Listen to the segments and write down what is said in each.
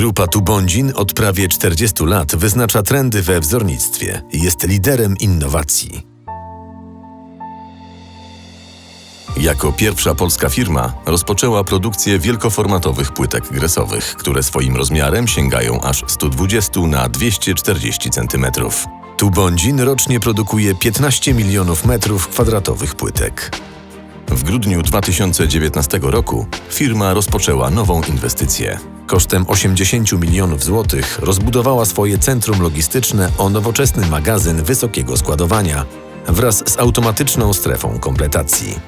Grupa Tubondzin od prawie 40 lat wyznacza trendy we wzornictwie jest liderem innowacji. Jako pierwsza polska firma rozpoczęła produkcję wielkoformatowych płytek gresowych, które swoim rozmiarem sięgają aż 120 na 240 cm. Tubondzin rocznie produkuje 15 milionów metrów kwadratowych płytek. W grudniu 2019 roku firma rozpoczęła nową inwestycję. Kosztem 80 milionów złotych rozbudowała swoje centrum logistyczne o nowoczesny magazyn wysokiego składowania wraz z automatyczną strefą kompletacji.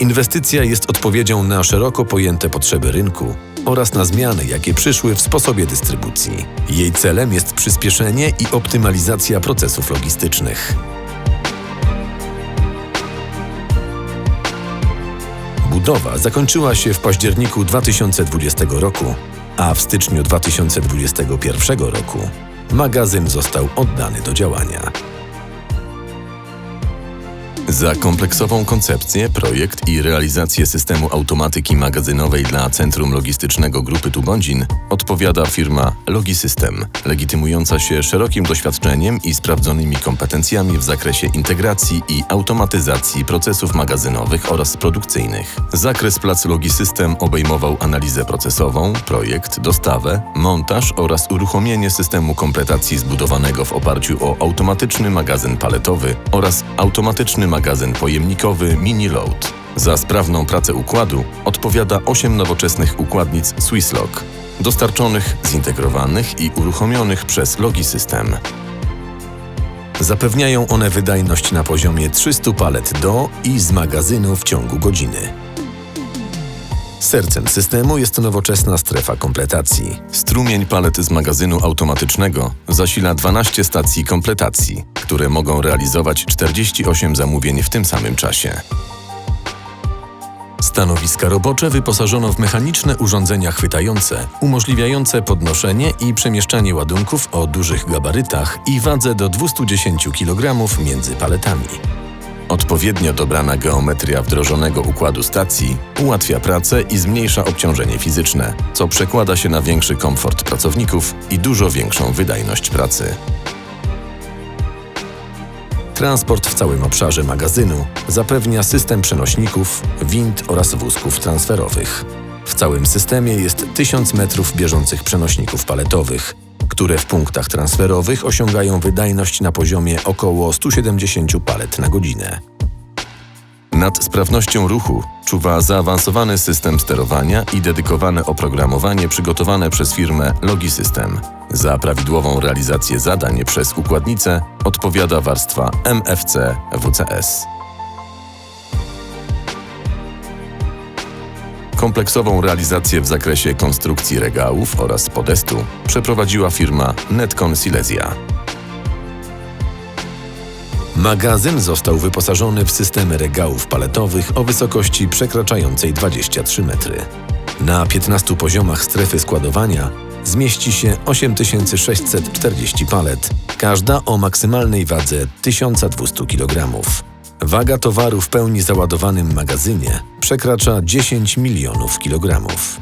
Inwestycja jest odpowiedzią na szeroko pojęte potrzeby rynku oraz na zmiany, jakie przyszły w sposobie dystrybucji. Jej celem jest przyspieszenie i optymalizacja procesów logistycznych. Budowa zakończyła się w październiku 2020 roku, a w styczniu 2021 roku magazyn został oddany do działania. Za kompleksową koncepcję, projekt i realizację systemu automatyki magazynowej dla Centrum Logistycznego Grupy Tubondzin odpowiada firma Logisystem, legitymująca się szerokim doświadczeniem i sprawdzonymi kompetencjami w zakresie integracji i automatyzacji procesów magazynowych oraz produkcyjnych. Zakres plac Logisystem obejmował analizę procesową, projekt, dostawę, montaż oraz uruchomienie systemu kompletacji zbudowanego w oparciu o automatyczny magazyn paletowy oraz automatyczny magazyn pojemnikowy Mini Load. Za sprawną pracę układu odpowiada 8 nowoczesnych układnic Swisslog, dostarczonych, zintegrowanych i uruchomionych przez Logisystem. Zapewniają one wydajność na poziomie 300 palet do i z magazynu w ciągu godziny. Sercem systemu jest nowoczesna strefa kompletacji. Strumień palet z magazynu automatycznego zasila 12 stacji kompletacji, które mogą realizować 48 zamówień w tym samym czasie. Stanowiska robocze wyposażono w mechaniczne urządzenia chwytające, umożliwiające podnoszenie i przemieszczanie ładunków o dużych gabarytach i wadze do 210 kg między paletami. Odpowiednio dobrana geometria wdrożonego układu stacji ułatwia pracę i zmniejsza obciążenie fizyczne, co przekłada się na większy komfort pracowników i dużo większą wydajność pracy. Transport w całym obszarze magazynu zapewnia system przenośników, wind oraz wózków transferowych. W całym systemie jest 1000 metrów bieżących przenośników paletowych, które w punktach transferowych osiągają wydajność na poziomie około 170 palet na godzinę. Nad sprawnością ruchu czuwa zaawansowany system sterowania i dedykowane oprogramowanie przygotowane przez firmę Logisystem. Za prawidłową realizację zadań przez układnicę odpowiada warstwa MFC WCS. Kompleksową realizację w zakresie konstrukcji regałów oraz podestu przeprowadziła firma Netcon Silesia. Magazyn został wyposażony w systemy regałów paletowych o wysokości przekraczającej 23 metry. Na 15 poziomach strefy składowania zmieści się 8640 palet, każda o maksymalnej wadze 1200 kg. Waga towaru w pełni załadowanym magazynie przekracza 10 milionów kilogramów.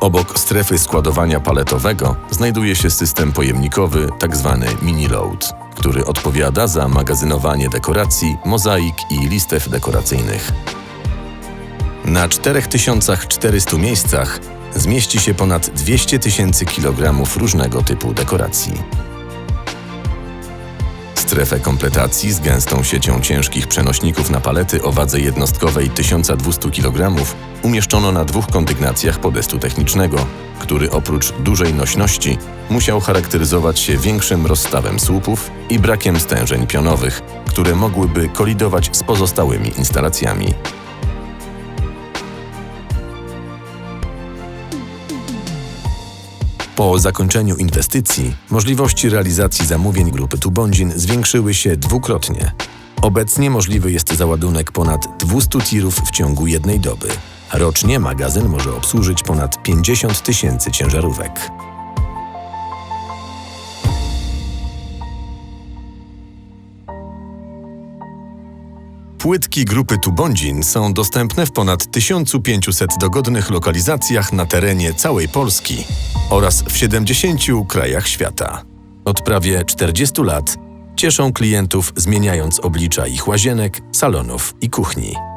Obok strefy składowania paletowego znajduje się system pojemnikowy tzw. mini load, który odpowiada za magazynowanie dekoracji, mozaik i listew dekoracyjnych. Na 4400 miejscach zmieści się ponad 200 tysięcy kg różnego typu dekoracji. Strefę kompletacji z gęstą siecią ciężkich przenośników na palety o wadze jednostkowej 1200 kg umieszczono na dwóch kondygnacjach podestu technicznego, który oprócz dużej nośności musiał charakteryzować się większym rozstawem słupów i brakiem stężeń pionowych, które mogłyby kolidować z pozostałymi instalacjami. Po zakończeniu inwestycji możliwości realizacji zamówień grupy Tubondzin zwiększyły się dwukrotnie. Obecnie możliwy jest załadunek ponad 200 tirów w ciągu jednej doby. Rocznie magazyn może obsłużyć ponad 50 tysięcy ciężarówek. Płytki grupy Tubądzin są dostępne w ponad 1500 dogodnych lokalizacjach na terenie całej Polski oraz w 70 krajach świata. Od prawie 40 lat cieszą klientów zmieniając oblicza ich łazienek, salonów i kuchni.